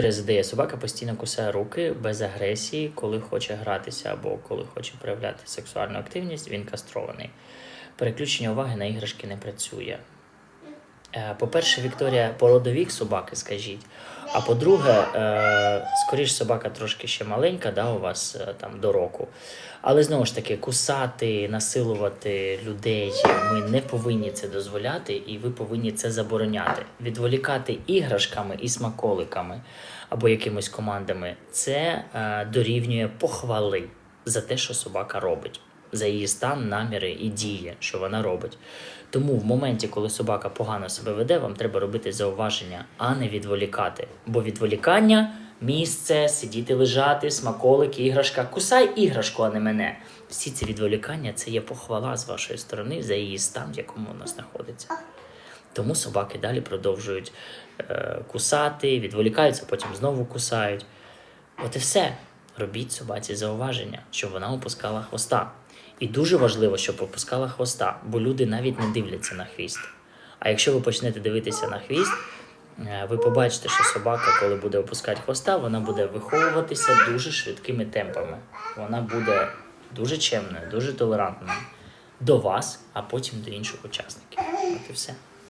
Резидеє собака постійно кусає руки без агресії, коли хоче гратися або коли хоче проявляти сексуальну активність, він кастрований. Переключення уваги на іграшки не працює. Е, По-перше, Вікторія породовік собаки, скажіть. А по-друге, е, скоріш собака трошки ще маленька, да, у вас е, там до року. Але знову ж таки, кусати, насилувати людей ми не повинні це дозволяти, і ви повинні це забороняти. Відволікати іграшками і смаколиками або якимись командами це дорівнює похвали за те, що собака робить, за її стан, наміри і дії, що вона робить. Тому в моменті, коли собака погано себе веде, вам треба робити зауваження, а не відволікати. Бо відволікання місце, сидіти, лежати, смаколики, іграшка. Кусай іграшку, а не мене. Всі ці відволікання це є похвала з вашої сторони за її стан, в якому вона знаходиться. Тому собаки далі продовжують е, кусати, відволікаються, потім знову кусають. От і все. Робіть собаці зауваження, щоб вона опускала хвоста. І дуже важливо, щоб опускала хвоста, бо люди навіть не дивляться на хвіст. А якщо ви почнете дивитися на хвіст, е, ви побачите, що собака, коли буде опускати хвоста, вона буде виховуватися дуже швидкими темпами. Вона буде дуже чемною, дуже толерантною до вас, а потім до інших учасників. От і все.